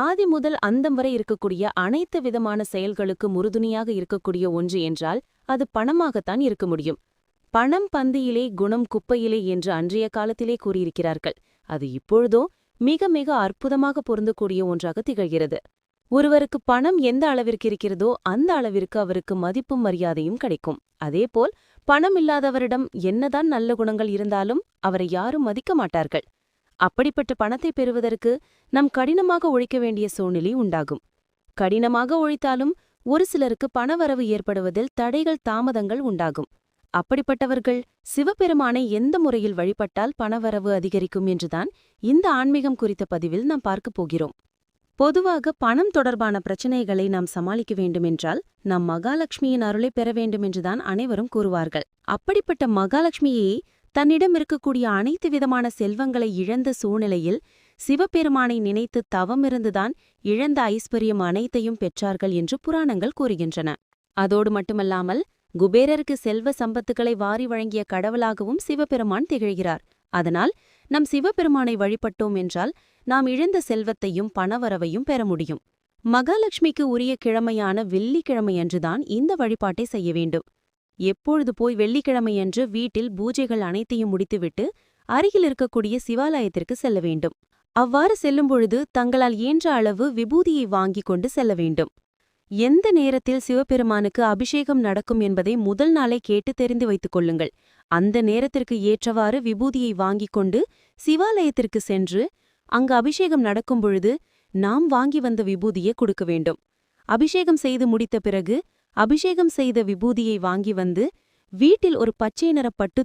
ஆதி முதல் அந்தம் வரை இருக்கக்கூடிய அனைத்து விதமான செயல்களுக்கு உறுதுணையாக இருக்கக்கூடிய ஒன்று என்றால் அது பணமாகத்தான் இருக்க முடியும். பணம் பந்தியிலே குணம் குப்பையிலே என்று அன்றைய காலத்திலே கூறியிருக்கிறார்கள். அது இப்பொழுதோ மிக மிக அற்புதமாக பொருந்தக்கூடிய ஒன்றாக திகழ்கிறது. ஒருவருக்கு பணம் எந்த அளவிற்கு இருக்கிறதோ அந்த அளவிற்கு அவருக்கு மதிப்பும் மரியாதையும் கிடைக்கும். அதேபோல் பணம் இல்லாதவரிடம் என்னதான் நல்ல குணங்கள் இருந்தாலும் அவரை யாரும் மதிக்க மாட்டார்கள். அப்படிப்பட்ட பணத்தை பெறுவதற்கு நம் கடினமாக உழைக்க வேண்டிய சூழ்நிலை உண்டாகும். கடினமாக உழைத்தாலும் ஒரு சிலருக்கு பணவரவு ஏற்படுவதில் தடைகள் தாமதங்கள் உண்டாகும். அப்படிப்பட்டவர்கள் சிவபெருமானை எந்த முறையில் வழிபட்டால் பணவரவு அதிகரிக்கும் என்றுதான் இந்த ஆன்மீகம் குறித்த பதிவில் நாம் பார்க்கப் போகிறோம். பொதுவாக பணம் தொடர்பான பிரச்சனைகளை நாம் சமாளிக்க வேண்டுமென்றால் நாம் மகாலட்சுமியின் அருளை பெற வேண்டுமென்றுதான் அனைவரும் கூறுவார்கள். அப்படிப்பட்ட மகாலட்சுமியை தன்னிடம் இருக்கக்கூடிய அனைத்து விதமான செல்வங்களை இழந்த சூழ்நிலையில் சிவபெருமானை நினைத்து தவமிருந்துதான் இழந்த ஐஸ்வர்யம் அனைத்தையும் பெற்றார்கள் என்று புராணங்கள் கூறுகின்றன. அதோடு மட்டுமல்லாமல் குபேரருக்கு செல்வ சம்பத்துக்களை வாரி வழங்கிய கடவுளாகவும் சிவபெருமான் திகழ்கிறார். அதனால் நம் சிவபெருமானை வழிபட்டோம் என்றால் நாம் இழந்த செல்வத்தையும் பணவரவையும் பெற முடியும். மகாலட்சுமிக்கு உரிய கிழமையான வெள்ளிக்கிழமையன்றுதான் இந்த வழிபாட்டை செய்ய வேண்டும். எப்பொழுது போய் வெள்ளிக்கிழமையன்று வீட்டில் பூஜைகள் அனைத்தையும் முடித்துவிட்டு அருகில் இருக்கக்கூடிய சிவாலயத்திற்கு செல்ல வேண்டும். அவ்வாறு செல்லும் பொழுது தங்களால் இயன்ற அளவு விபூதியை வாங்கிக் கொண்டு செல்ல வேண்டும். எந்த நேரத்தில் சிவபெருமானுக்கு அபிஷேகம் நடக்கும் என்பதை முதல் நாளே கேட்டு தெரிந்து வைத்துக் கொள்ளுங்கள். அந்த நேரத்திற்கு ஏற்றவாறு விபூதியை வாங்கிக் கொண்டு சிவாலயத்திற்கு சென்று அங்கு அபிஷேகம் நடக்கும் பொழுது நாம் வாங்கி வந்த விபூதியை கொடுக்க வேண்டும். அபிஷேகம் செய்து முடித்த பிறகு அபிஷேகம் செய்த விபூதியை வாங்கி வந்து வீட்டில் ஒரு பச்சை நிற பட்டு